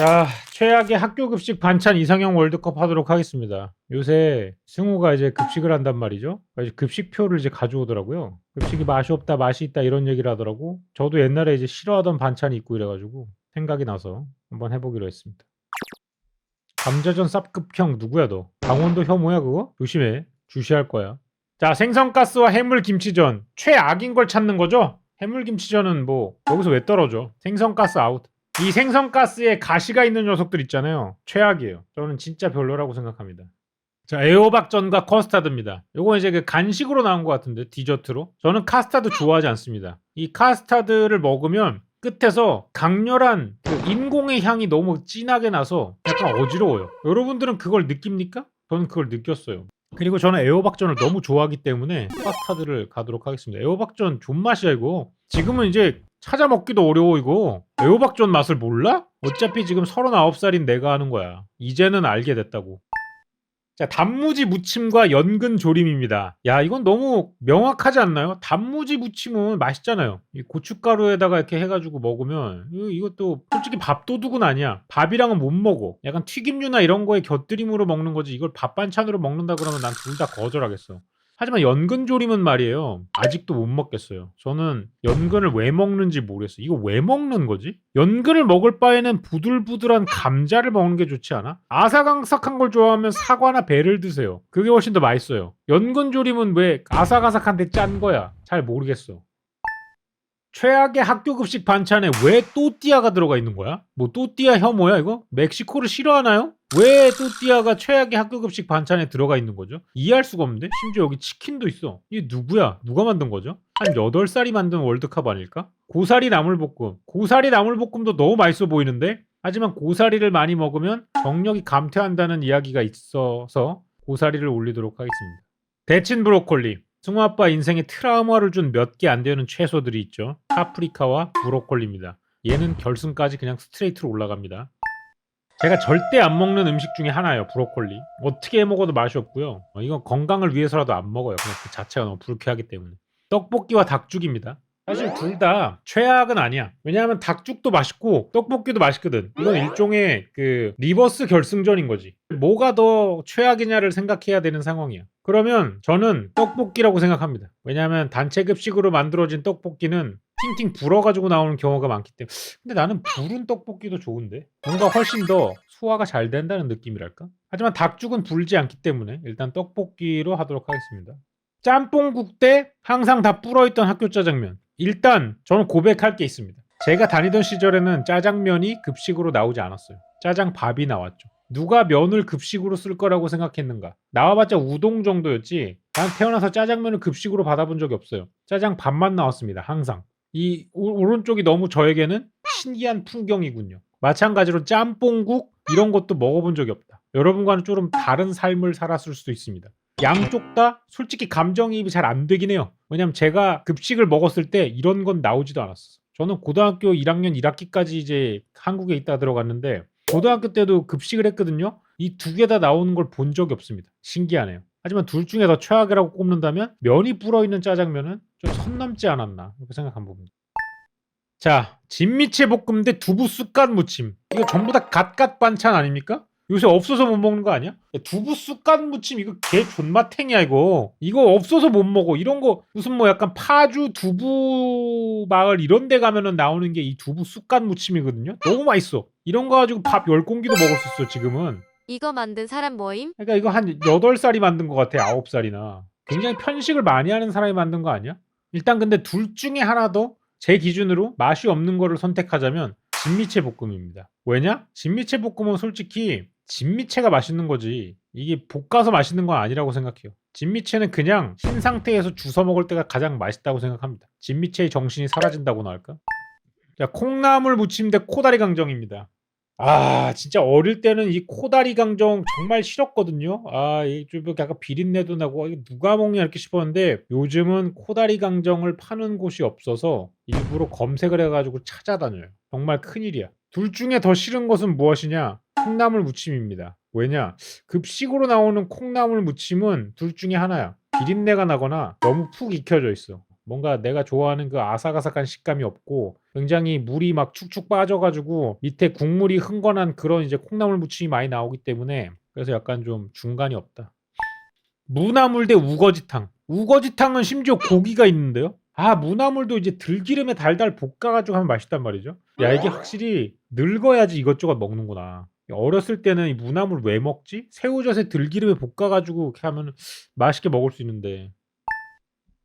자, 최악의 학교 급식 반찬 이상형 월드컵 하도록 하겠습니다. 요새 승우가 이제 급식을 한단 말이죠. 급식표를 이제 가져오더라고요. 급식이 맛이 없다, 맛이 있다 이런 얘기를 하더라고. 저도 옛날에 이제 싫어하던 반찬이 있고 이래가지고 생각이 나서 한번 해보기로 했습니다. 감자전 쌉급형 누구야 너? 강원도 혐오야 그거? 조심해. 주시할 거야. 자, 생선가스와 해물김치전 최악인 걸 찾는 거죠? 해물김치전은 뭐 여기서 왜 떨어져? 생선가스 아웃. 이 생선가스에 가시가 있는 녀석들 있잖아요. 최악이에요. 저는 진짜 별로라고 생각합니다. 자, 애호박전과 커스타드입니다. 요거 이제 그 간식으로 나온 것 같은데 디저트로. 저는 카스타드 좋아하지 않습니다. 이 카스타드를 먹으면 끝에서 강렬한 그 인공의 향이 너무 진하게 나서 약간 어지러워요. 여러분들은 그걸 느낍니까? 저는 그걸 느꼈어요. 그리고 저는 애호박전을 너무 좋아하기 때문에 카스타드를 가도록 하겠습니다. 애호박전 존맛이야 이거. 지금은 이제 찾아 먹기도 어려워 이거. 애호박전 맛을 몰라? 어차피 지금 39살인 내가 하는 거야. 이제는 알게 됐다고. 자, 단무지 무침과 연근 조림입니다. 야, 이건 너무 명확하지 않나요? 단무지 무침은 맛있잖아요. 이 고춧가루에다가 이렇게 해가지고 먹으면 이것도 솔직히 밥도둑은 아니야. 밥이랑은 못 먹어. 약간 튀김류나 이런 거에 곁들임으로 먹는 거지. 이걸 밥 반찬으로 먹는다 그러면 난 둘 다 거절하겠어. 하지만 연근 조림은 말이에요. 아직도 못 먹겠어요. 저는 연근을 왜 먹는지 모르겠어요. 이거 왜 먹는 거지? 연근을 먹을 바에는 부들부들한 감자를 먹는 게 좋지 않아? 아삭아삭한 걸 좋아하면 사과나 배를 드세요. 그게 훨씬 더 맛있어요. 연근 조림은 왜 아삭아삭한데 짠 거야? 잘 모르겠어. 최악의 학교 급식 반찬에 왜 또띠아가 들어가 있는 거야? 뭐 또띠아 혐오야 이거? 멕시코를 싫어하나요? 왜 또띠아가 최악의 학교 급식 반찬에 들어가 있는 거죠? 이해할 수가 없는데? 심지어 여기 치킨도 있어. 이게 누구야? 누가 만든 거죠? 한 8살이 만든 월드컵 아닐까? 고사리 나물볶음. 고사리 나물볶음도 너무 맛있어 보이는데? 하지만 고사리를 많이 먹으면 정력이 감퇴한다는 이야기가 있어서 고사리를 올리도록 하겠습니다. 데친 브로콜리. 승우 아빠 인생에 트라우마를 준 몇 개 안 되는 채소들이 있죠. 파프리카와 브로콜리입니다. 얘는 결승까지 그냥 스트레이트로 올라갑니다. 제가 절대 안 먹는 음식 중에 하나예요. 브로콜리. 어떻게 해 먹어도 맛이 없고요. 어, 이건 건강을 위해서라도 안 먹어요. 그냥 그 자체가 너무 불쾌하기 때문에. 떡볶이와 닭죽입니다. 사실 둘 다 최악은 아니야. 왜냐하면 닭죽도 맛있고 떡볶이도 맛있거든. 이건 일종의 그 리버스 결승전인 거지. 뭐가 더 최악이냐를 생각해야 되는 상황이야. 그러면 저는 떡볶이라고 생각합니다. 왜냐하면 단체 급식으로 만들어진 떡볶이는 팅팅 불어가지고 나오는 경우가 많기 때문에. 근데 나는 불은 떡볶이도 좋은데 뭔가 훨씬 더 소화가 잘 된다는 느낌이랄까. 하지만 닭죽은 불지 않기 때문에 일단 떡볶이로 하도록 하겠습니다. 짬뽕국 대 항상 다 불어있던 학교 짜장면. 일단 저는 고백할 게 있습니다. 제가 다니던 시절에는 짜장면이 급식으로 나오지 않았어요. 짜장밥이 나왔죠. 누가 면을 급식으로 쓸 거라고 생각했는가? 나와봤자 우동 정도였지. 난 태어나서 짜장면을 급식으로 받아본 적이 없어요. 짜장밥만 나왔습니다. 항상. 이 오- 오른쪽이 너무 저에게는 신기한 풍경이군요. 마찬가지로 짬뽕국 이런 것도 먹어본 적이 없다. 여러분과는 좀 다른 삶을 살았을 수도 있습니다. 양쪽 다 솔직히 감정이입이 잘 안 되긴 해요. 왜냐면 제가 급식을 먹었을 때 이런 건 나오지도 않았어. 저는 고등학교 1학년 1학기까지 이제 한국에 있다 들어갔는데 고등학교 때도 급식을 했거든요. 이 두 개 다 나오는 걸 본 적이 없습니다. 신기하네요. 하지만 둘 중에 더 최악이라고 꼽는다면 면이 불어 있는 짜장면은 좀 선 넘지 않았나 이렇게 생각한 부분입니다. 자, 진미채 볶음 대 두부 쑥갓 무침. 이거 전부 다 갓갓 반찬 아닙니까? 요새 없어서 못 먹는 거 아니야? 야, 두부 쑥갓 무침 이거 개 존맛탱이야 이거. 이거 없어서 못 먹어. 이런 거 무슨 뭐 약간 파주 두부 마을 이런 데 가면은 나오는 게 이 두부 쑥갓 무침이거든요. 너무 맛있어. 이런 거 가지고 밥 10공기도 먹을 수 있어 지금은. 이거 만든 사람 뭐임? 그러니까 이거 한 8살이 만든 것 같아. 9살이나. 굉장히 편식을 많이 하는 사람이 만든 거 아니야? 일단 근데 둘 중에 하나 더제 기준으로 맛이 없는 거를 선택하자면 진미채 볶음입니다. 왜냐? 진미채 볶음은 솔직히 진미채가 맛있는 거지. 이게 볶아서 맛있는 건 아니라고 생각해요. 진미채는 그냥 흰 상태에서 주워 먹을 때가 가장 맛있다고 생각합니다. 진미채의 정신이 사라진다고나 할까? 자, 콩나물 무침 대 코다리 강정입니다. 아, 진짜 어릴 때는 이 코다리 강정 정말 싫었거든요. 아, 이좀 약간 비린내도 나고 누가 먹냐 이렇게 싶었는데 요즘은 코다리 강정을 파는 곳이 없어서 일부러 검색을 해가지고 찾아다녀요. 정말 큰일이야. 둘 중에 더 싫은 것은 무엇이냐? 콩나물 무침입니다. 왜냐? 급식으로 나오는 콩나물 무침은 둘 중에 하나야. 비린내가 나거나 너무 푹 익혀져 있어. 뭔가 내가 좋아하는 그 아삭아삭한 식감이 없고 굉장히 물이 막 축축 빠져가지고 밑에 국물이 흥건한 그런 이제 콩나물 무침이 많이 나오기 때문에 그래서 약간 좀 중간이 없다. 무나물 대 우거지탕. 우거지탕은 심지어 고기가 있는데요. 아 무나물도 이제 들기름에 달달 볶아가지고 하면 맛있단 말이죠. 야 이게 확실히 늙어야지 이것저것 먹는구나. 어렸을 때는 이 무나물 왜 먹지? 새우젓에 들기름에 볶아가지고 이렇게 하면 맛있게 먹을 수 있는데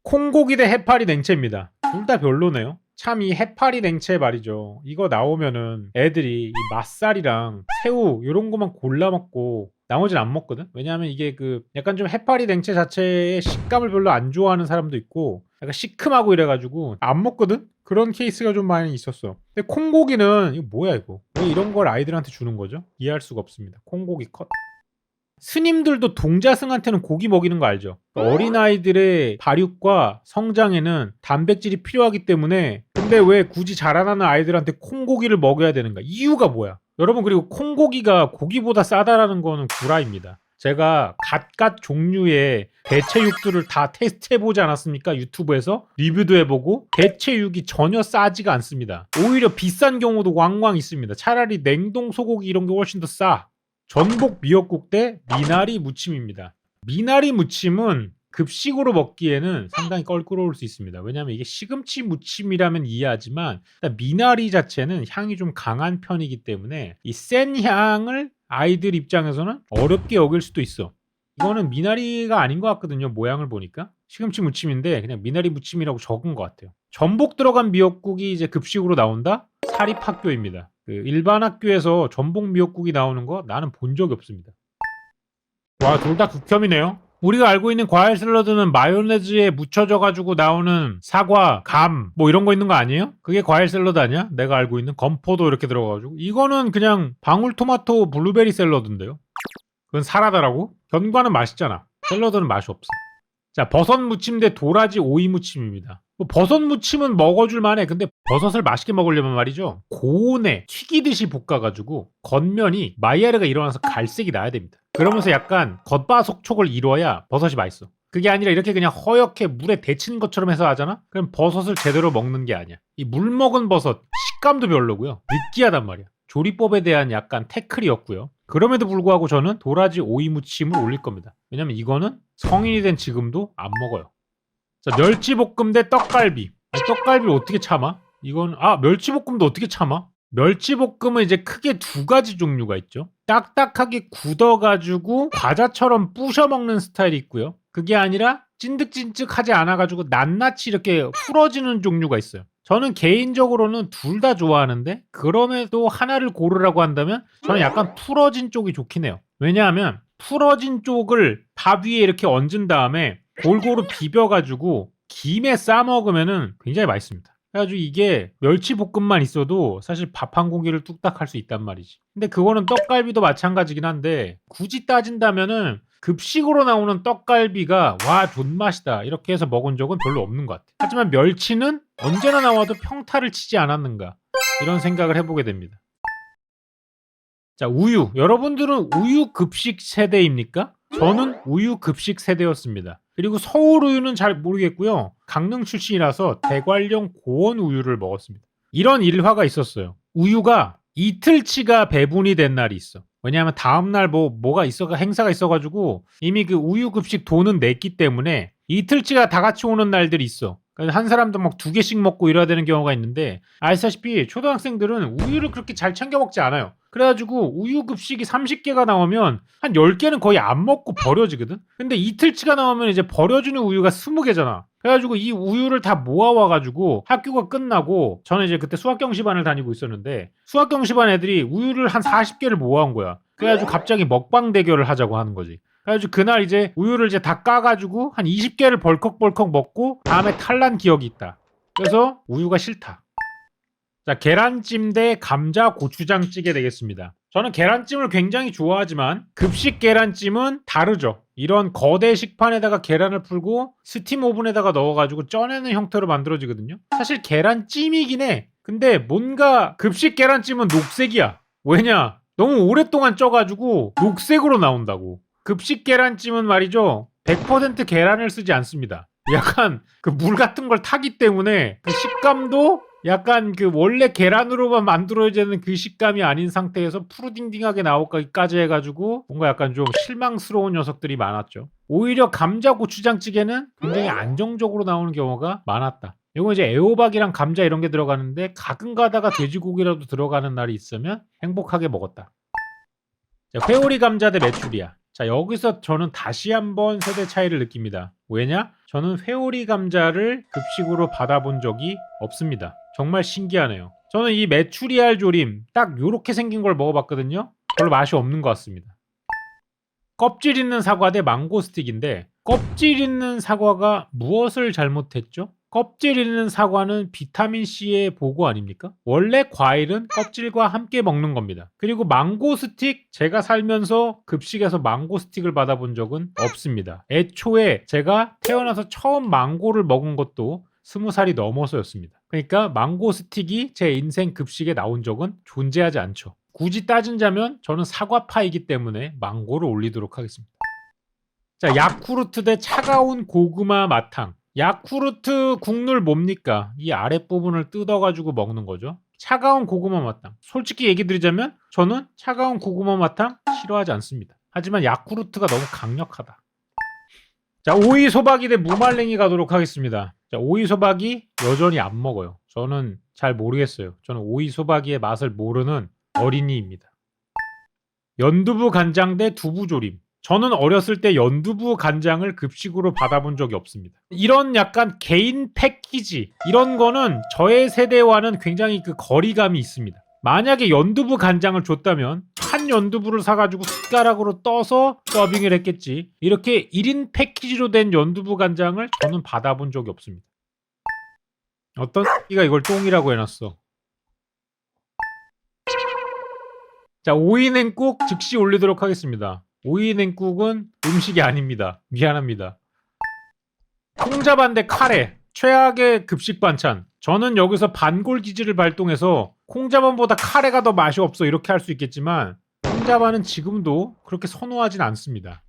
콩고기 대 해파리 냉채입니다. 둘 다 별로네요. 참 이 해파리 냉채 말이죠. 이거 나오면은 애들이 이 맛살이랑 새우 이런 거만 골라 먹고 나머지는 안 먹거든. 왜냐하면 이게 그 약간 좀 해파리 냉채 자체의 식감을 별로 안 좋아하는 사람도 있고 약간 시큼하고 이래가지고 안 먹거든. 그런 케이스가 좀 많이 있었어. 근데 콩고기는 이거 뭐야 이거? 왜 이런 걸 아이들한테 주는 거죠? 이해할 수가 없습니다. 콩고기 컷. 스님들도 동자승한테는 고기 먹이는 거 알죠? 어린아이들의 발육과 성장에는 단백질이 필요하기 때문에 근데 왜 굳이 자라나는 아이들한테 콩고기를 먹여야 되는가? 이유가 뭐야? 여러분 그리고 콩고기가 고기보다 싸다라는 거는 구라입니다. 제가 갖갖 종류의 대체육들을 다 테스트해보지 않았습니까? 유튜브에서 리뷰도 해보고 대체육이 전혀 싸지가 않습니다. 오히려 비싼 경우도 왕왕 있습니다. 차라리 냉동 소고기 이런 게 훨씬 더 싸. 전복 미역국 대 미나리 무침입니다. 미나리 무침은 급식으로 먹기에는 상당히 껄끄러울 수 있습니다. 왜냐하면 이게 시금치 무침이라면 이해하지만 미나리 자체는 향이 좀 강한 편이기 때문에 이 센 향을 아이들 입장에서는 어렵게 여길 수도 있어. 이거는 미나리가 아닌 것 같거든요. 모양을 보니까 시금치 무침인데 그냥 미나리 무침이라고 적은 것 같아요. 전복 들어간 미역국이 이제 급식으로 나온다. 사립학교입니다. 그 일반 학교에서 전복 미역국이 나오는 거 나는 본 적이 없습니다. 와, 둘 다 극혐이네요. 우리가 알고 있는 과일 샐러드는 마요네즈에 묻혀져 가지고 나오는 사과, 감, 뭐 이런 거 있는 거 아니에요? 그게 과일 샐러드 아니야? 내가 알고 있는 건포도 이렇게 들어가 가지고 이거는 그냥 방울토마토 블루베리 샐러드인데요. 그건 사라다라고? 견과는 맛있잖아. 샐러드는 맛이 없어. 자, 버섯 무침 대 도라지 오이 무침입니다. 뭐 버섯 무침은 먹어줄 만해. 근데 버섯을 맛있게 먹으려면 말이죠. 고온에 튀기듯이 볶아가지고 겉면이 마이야르가 일어나서 갈색이 나야 됩니다. 그러면서 약간 겉바속촉을 이뤄야 버섯이 맛있어. 그게 아니라 이렇게 그냥 허옇게 물에 데친 것처럼 해서 하잖아? 그럼 버섯을 제대로 먹는 게 아니야. 이 물 먹은 버섯 식감도 별로고요. 느끼하단 말이야. 조리법에 대한 약간 태클이었고요. 그럼에도 불구하고 저는 도라지 오이 무침을 올릴 겁니다. 왜냐면 이거는 성인이 된 지금도 안 먹어요. 자, 멸치볶음 대 떡갈비. 아니, 떡갈비를 어떻게 참아? 이건 아 멸치볶음도 어떻게 참아? 멸치볶음은 이제 크게 두 가지 종류가 있죠. 딱딱하게 굳어가지고 과자처럼 부셔 먹는 스타일이 있고요. 그게 아니라 찐득찐득하지 않아가지고 낱낱이 이렇게 풀어지는 종류가 있어요. 저는 개인적으로는 둘 다 좋아하는데 그럼에도 하나를 고르라고 한다면 저는 약간 풀어진 쪽이 좋긴 해요. 왜냐하면 풀어진 쪽을 밥 위에 이렇게 얹은 다음에 골고루 비벼가지고 김에 싸 먹으면은 굉장히 맛있습니다. 그래가지고 이게 멸치볶음만 있어도 사실 밥 한 공기를 뚝딱 할 수 있단 말이지. 근데 그거는 떡갈비도 마찬가지긴 한데 굳이 따진다면은 급식으로 나오는 떡갈비가 와 존맛이다 이렇게 해서 먹은 적은 별로 없는 것 같아. 하지만 멸치는 언제나 나와도 평타를 치지 않았는가 이런 생각을 해보게 됩니다. 자 우유 여러분들은 우유 급식 세대입니까? 저는 우유 급식 세대였습니다. 그리고 서울 우유는 잘 모르겠고요. 강릉 출신이라서 대관령 고원 우유를 먹었습니다. 이런 일화가 있었어요. 우유가 이틀치가 배분이 된 날이 있어. 왜냐하면 다음날 뭐 뭐가 있어 행사가 있어가지고 이미 그 우유 급식 돈은 냈기 때문에 이틀치가 다 같이 오는 날들이 있어. 그래서 한 사람도 막 두 개씩 먹고 이래야 되는 경우가 있는데 아시다시피 초등학생들은 우유를 그렇게 잘 챙겨 먹지 않아요. 그래가지고 우유 급식이 30개가 나오면 한 10개는 거의 안 먹고 버려지거든? 근데 이틀치가 나오면 이제 버려주는 우유가 20개잖아. 그래가지고 이 우유를 다 모아와가지고 학교가 끝나고 저는 이제 그때 수학경시반을 다니고 있었는데 수학경시반 애들이 우유를 한 40개를 모아온 거야. 그래가지고 갑자기 먹방 대결을 하자고 하는 거지. 그래가지고 그날 이제 우유를 이제 다 까가지고 한 20개를 벌컥벌컥 먹고 다음에 탈난 기억이 있다. 그래서 우유가 싫다. 자, 계란찜 대 감자 고추장찌개 되겠습니다. 저는 계란찜을 굉장히 좋아하지만 급식 계란찜은 다르죠. 이런 거대 식판에다가 계란을 풀고 스팀 오븐에다가 넣어가지고 쪄내는 형태로 만들어지거든요. 사실 계란찜이긴 해. 근데 뭔가 급식 계란찜은 녹색이야. 왜냐? 너무 오랫동안 쪄가지고 녹색으로 나온다고. 급식 계란찜은 말이죠. 100% 계란을 쓰지 않습니다. 약간 그 물 같은 걸 타기 때문에 그 식감도 약간 그 원래 계란으로만 만들어지는 그 식감이 아닌 상태에서 푸르딩딩하게 나오기까지 해가지고 뭔가 약간 좀 실망스러운 녀석들이 많았죠. 오히려 감자 고추장찌개는 굉장히 안정적으로 나오는 경우가 많았다. 이거 이제 애호박이랑 감자 이런 게 들어가는데 가끔 가다가 돼지고기라도 들어가는 날이 있으면 행복하게 먹었다. 자, 회오리 감자 대 메추리알. 자, 여기서 저는 다시 한번 세대 차이를 느낍니다. 왜냐? 저는 회오리 감자를 급식으로 받아본 적이 없습니다. 정말 신기하네요. 저는 이 메추리알 조림 딱 요렇게 생긴 걸 먹어봤거든요. 별로 맛이 없는 것 같습니다. 껍질 있는 사과 대 망고 스틱인데 껍질 있는 사과가 무엇을 잘못했죠? 껍질 있는 사과는 비타민 C의 보고 아닙니까? 원래 과일은 껍질과 함께 먹는 겁니다. 그리고 망고 스틱 제가 살면서 급식에서 망고 스틱을 받아본 적은 없습니다. 애초에 제가 태어나서 처음 망고를 먹은 것도 스무 살이 넘어서였습니다. 그러니까 망고 스틱이 제 인생 급식에 나온 적은 존재하지 않죠. 굳이 따진다면 저는 사과파이기 때문에 망고를 올리도록 하겠습니다. 자, 야쿠르트 대 차가운 고구마 마탕. 야쿠르트 국물 뭡니까? 이 아랫부분을 뜯어가지고 먹는 거죠. 차가운 고구마 마탕. 솔직히 얘기 드리자면 저는 차가운 고구마 마탕 싫어하지 않습니다. 하지만 야쿠르트가 너무 강력하다. 자, 오이 소박이 대 무말랭이 가도록 하겠습니다. 자, 오이 소박이 여전히 안 먹어요. 저는 잘 모르겠어요. 저는 오이 소박이의 맛을 모르는 어린이입니다. 연두부 간장 대 두부조림. 저는 어렸을 때 연두부 간장을 급식으로 받아본 적이 없습니다. 이런 약간 개인 패키지 이런 거는 저의 세대와는 굉장히 그 거리감이 있습니다. 만약에 연두부 간장을 줬다면 한 연두부를 사가지고 숟가락으로 떠서 서빙을 했겠지. 이렇게 1인 패키지로 된 연두부 간장을 저는 받아본 적이 없습니다. 어떤 X가 이걸 똥이라고 해놨어. 자, 오이냉국 즉시 올리도록 하겠습니다. 오이 냉국은 음식이 아닙니다. 미안합니다. 콩자반 대 카레. 최악의 급식 반찬. 저는 여기서 반골 기질을 발동해서 콩자반보다 카레가 더 맛이 없어 이렇게 할 수 있겠지만 콩자반은 지금도 그렇게 선호하진 않습니다.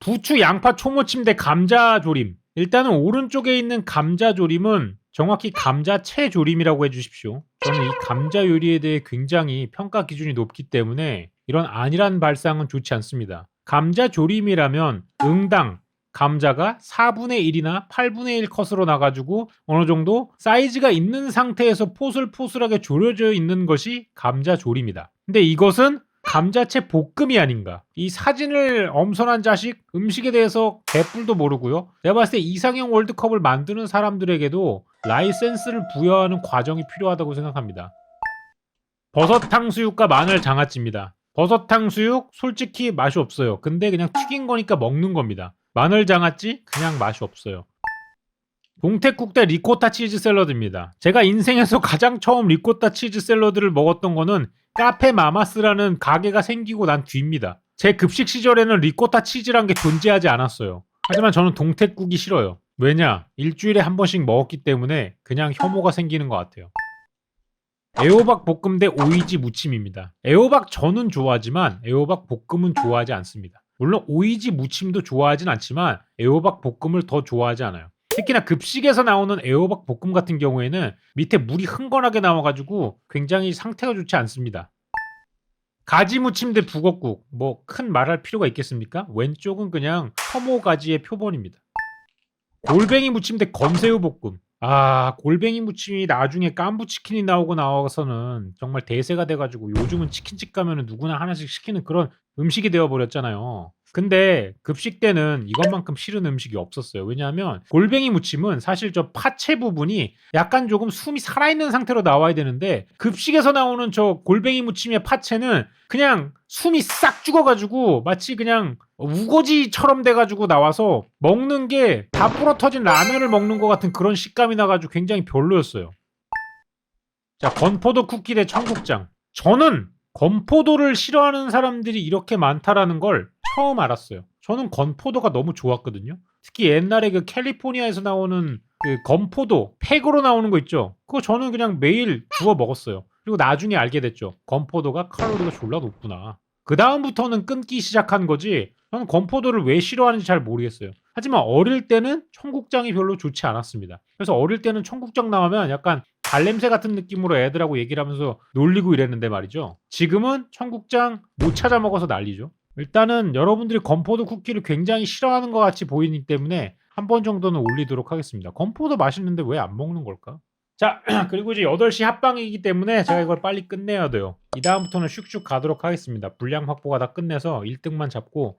부추, 양파, 초무침 대 감자 조림. 일단은 오른쪽에 있는 감자 조림은 정확히 감자채 조림이라고 해주십시오. 저는 이 감자 요리에 대해 굉장히 평가 기준이 높기 때문에 이런 안일한 발상은 좋지 않습니다. 감자 조림이라면 응당 감자가 4분의 1이나 8분의 1 컷으로 나가지고 어느 정도 사이즈가 있는 상태에서 포슬포슬하게 조려져 있는 것이 감자 조림이다. 근데 이것은 감자채 볶음이 아닌가. 이 사진을 엄선한 자식 음식에 대해서 개뿔도 모르고요. 내가 봤을 때 이상형 월드컵을 만드는 사람들에게도 라이센스를 부여하는 과정이 필요하다고 생각합니다. 버섯 탕수육과 마늘 장아찌입니다. 버섯 탕수육 솔직히 맛이 없어요. 근데 그냥 튀긴 거니까 먹는 겁니다. 마늘 장아찌 그냥 맛이 없어요. 동태국 대 리코타 치즈 샐러드입니다. 제가 인생에서 가장 처음 리코타 치즈 샐러드를 먹었던 거는 카페 마마스라는 가게가 생기고 난 뒤입니다. 제 급식 시절에는 리코타 치즈란 게 존재하지 않았어요. 하지만 저는 동태국이 싫어요. 왜냐? 일주일에 한 번씩 먹었기 때문에 그냥 혐오가 생기는 것 같아요. 애호박 볶음 대 오이지 무침입니다. 애호박 저는 좋아하지만 애호박 볶음은 좋아하지 않습니다. 물론 오이지 무침도 좋아하진 않지만 애호박 볶음을 더 좋아하지 않아요. 특히나 급식에서 나오는 애호박 볶음 같은 경우에는 밑에 물이 흥건하게 나와가지고 굉장히 상태가 좋지 않습니다. 가지 무침 대 북엇국 뭐 큰 말할 필요가 있겠습니까? 왼쪽은 그냥 혐오 가지의 표본입니다. 골뱅이 무침 대 건새우 볶음 아 골뱅이 무침이 나중에 깐부 치킨이 나오고 나와서는 정말 대세가 돼 가지고 요즘은 치킨집 가면은 누구나 하나씩 시키는 그런 음식이 되어 버렸잖아요. 근데 급식 때는 이것만큼 싫은 음식이 없었어요. 왜냐하면 골뱅이 무침은 사실 저 파채 부분이 약간 조금 숨이 살아있는 상태로 나와야 되는데 급식에서 나오는 저 골뱅이 무침의 파채는 그냥 숨이 싹 죽어가지고 마치 그냥 우거지처럼 돼가지고 나와서 먹는 게 다 불어 터진 라면을 먹는 것 같은 그런 식감이 나가지고 굉장히 별로였어요. 자 건포도 쿠키 대 청국장. 저는 건포도를 싫어하는 사람들이 이렇게 많다라는 걸 처음 알았어요. 저는 건포도가 너무 좋았거든요. 특히 옛날에 그 캘리포니아에서 나오는 그 건포도 팩으로 나오는 거 있죠. 그거 저는 그냥 매일 구워 먹었어요. 그리고 나중에 알게 됐죠. 건포도가 칼로리가 졸라 높구나. 그 다음부터는 끊기 시작한 거지. 저는 건포도를 왜 싫어하는지 잘 모르겠어요. 하지만 어릴 때는 청국장이 별로 좋지 않았습니다. 그래서 어릴 때는 청국장 나오면 약간 발냄새 같은 느낌으로 애들하고 얘기를 하면서 놀리고 이랬는데 말이죠. 지금은 청국장 못 찾아 먹어서 난리죠. 일단은 여러분들이 건포도 쿠키를 굉장히 싫어하는 것 같이 보이기 때문에 한 번 정도는 올리도록 하겠습니다. 건포도 맛있는데 왜 안 먹는 걸까? 자, 그리고 이제 8시 합방이기 때문에 제가 이걸 빨리 끝내야 돼요. 이 다음부터는 슉슉 가도록 하겠습니다. 분량 확보가 다 끝내서 1등만 잡고